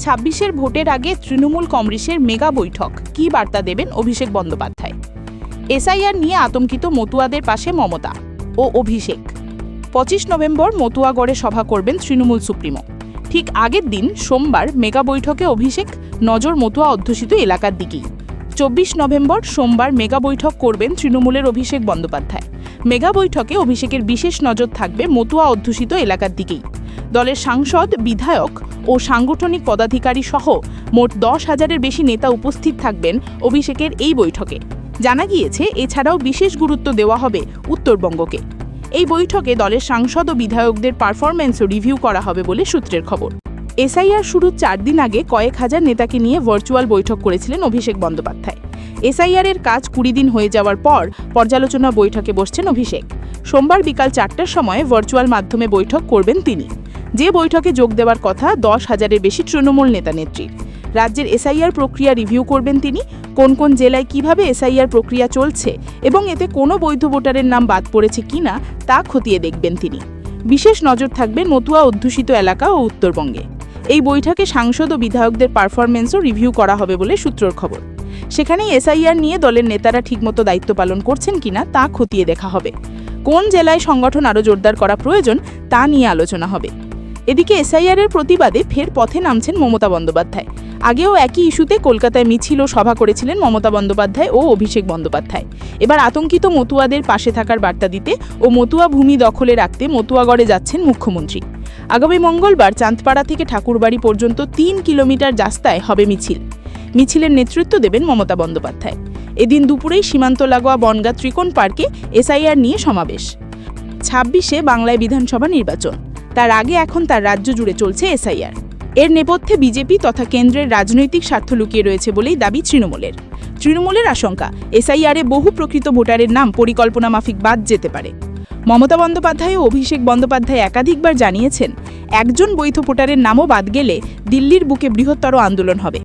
ছাব্বিশের ভোটের আগে তৃণমূল কংগ্রেসের মেগা বৈঠক। কী বার্তা দেবেন অভিষেক বন্দ্যোপাধ্যায়? এসআইআর নিয়ে আতঙ্কিত মতুয়াদের পাশে মমতা ও অভিষেক। পঁচিশ নভেম্বর মতুয়াগড়ে সভা করবেন তৃণমূল সুপ্রিমো। ঠিক আগের দিন সোমবার মেগা বৈঠকে অভিষেক নজর মতুয়া অধ্যুষিত এলাকার দিকেই। চব্বিশ নভেম্বর সোমবার মেগা বৈঠক করবেন তৃণমূলের অভিষেক বন্দ্যোপাধ্যায়। মেগা বৈঠকে অভিষেকের বিশেষ নজর থাকবে মতুয়া অধ্যুষিত এলাকার দিকেই। দলের সাংসদ, বিধায়ক ও সাংগঠনিক পদাধিকারী সহ মোট দশ হাজারের বেশি নেতা উপস্থিত থাকবেন অভিষেকের এই বৈঠকে। জানা গিয়েছে, এছাড়াও বিশেষ গুরুত্ব দেওয়া হবে উত্তরবঙ্গকে। এই বৈঠকে দলের সাংসদ ও বিধায়কদের পারফরম্যান্সও রিভিউ করা হবে বলে সূত্রের খবর। এসআইআর শুরুর চার দিন আগে কয়েক হাজার নেতাকে নিয়ে ভার্চুয়াল বৈঠক করেছিলেন অভিষেক বন্দ্যোপাধ্যায়। এসআইআর এর কাজ কুড়ি দিন হয়ে যাওয়ার পর পর্যালোচনা বৈঠকে বসছেন অভিষেক। সোমবার বিকাল চারটার সময় ভার্চুয়াল মাধ্যমে বৈঠক করবেন তিনি। যে বৈঠকে যোগ দেওয়ার কথা দশ হাজারের বেশি তৃণমূল নেতা নেত্রীর রাজ্যের এসআইআর প্রক্রিয়া রিভিউ করবেন তিনি, কোন কোন জেলায় কীভাবে এসআইআর প্রক্রিয়া চলছে এবং এতে কোনো বৈধ ভোটারের নাম বাদ পড়েছে কিনা তা খতিয়ে দেখবেন তিনি। বিশেষ নজর থাকবে নতুয়া অধ্যুষিত এলাকা ও উত্তরবঙ্গে। এই বৈঠকে সাংসদ ও বিধায়কদের পারফরমেন্সও রিভিউ করা হবে বলে সূত্রর খবর। সেখানে এসআইআর নিয়ে দলের নেতারা ঠিকমতো দায়িত্ব পালন করছেন কিনা তা খতিয়ে দেখা হবে। কোন জেলায় সংগঠন আরও জোরদার করা প্রয়োজন তা নিয়ে আলোচনা হবে। এদিকে এসআইআর এর প্রতিবাদে ফের পথে নামছেন মমতা বন্দ্যোপাধ্যায়। আগেও একই ইস্যুতে কলকাতায় মিছিল ও সভা করেছিলেন মমতা বন্দ্যোপাধ্যায় ও অভিষেক বন্দ্যোপাধ্যায়। এবার আতঙ্কিত মতুয়াদের পাশে থাকার বার্তা দিতে ও মতুয়া ভূমি দখলে রাখতে মতুয়াগড়ে যাচ্ছেন মুখ্যমন্ত্রী। আগামী মঙ্গলবার চাঁদপাড়া থেকে ঠাকুরবাড়ি পর্যন্ত তিন কিলোমিটার রাস্তায় হবে মিছিল। মিছিলের নেতৃত্ব দেবেন মমতা বন্দ্যোপাধ্যায়। এদিন দুপুরেই সীমান্ত লাগোয়া বনগা ত্রিকোণ পার্কে এসআইআর নিয়ে সমাবেশ। ছাব্বিশে বাংলায় বিধানসভা নির্বাচন। তার আগে এখন তার রাজ্য জুড়ে চলছে এসআইআর। এর নেপথ্যে বিজেপি তথা কেন্দ্রের রাজনৈতিক স্বার্থ লুকিয়ে রয়েছে বলেই দাবি তৃণমূলের। তৃণমূলের আশঙ্কা, এসআইআরে বহু প্রকৃত ভোটারের নাম পরিকল্পনা মাফিক বাদ যেতে পারে। মমতা বন্দ্যোপাধ্যায় ও অভিষেক বন্দ্যোপাধ্যায় একাধিকবার জানিয়েছেন, একজন বৈধ ভোটারের নামও বাদ গেলে দিল্লির বুকে বৃহত্তর আন্দোলন হবে।